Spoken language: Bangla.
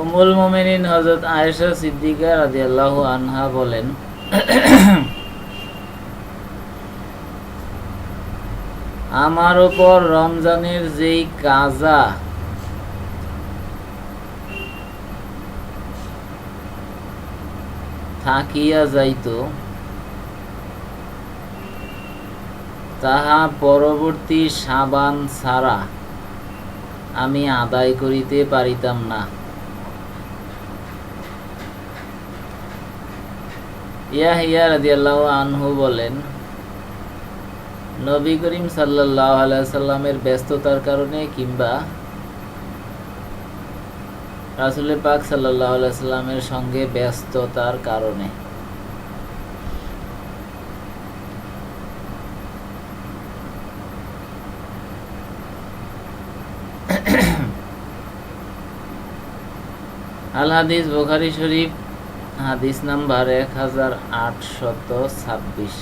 উমুল মোমিনিন হজরত আয়েশা সিদ্দিকা রাদিয়াল্লাহু আনহা বলেন, আমার ওপর রমজানের যেই কাজা, থাকিয়া যাইত, তাহা পরবর্তী সাবান ছাড়া আমি আদায় করিতে পারিতাম না। ইয়াহিয়া আনহু বলেন, নবী করিম সাল্লামের ব্যস্ততার কারণে কিংবা রাসূল পাক সাল্লামের সঙ্গে ব্যস্ততার কারণে। আল হাদিস, বুখারী শরীফ হাদিস নাম্বার এক হাজার আটশত ছাব্বিশ।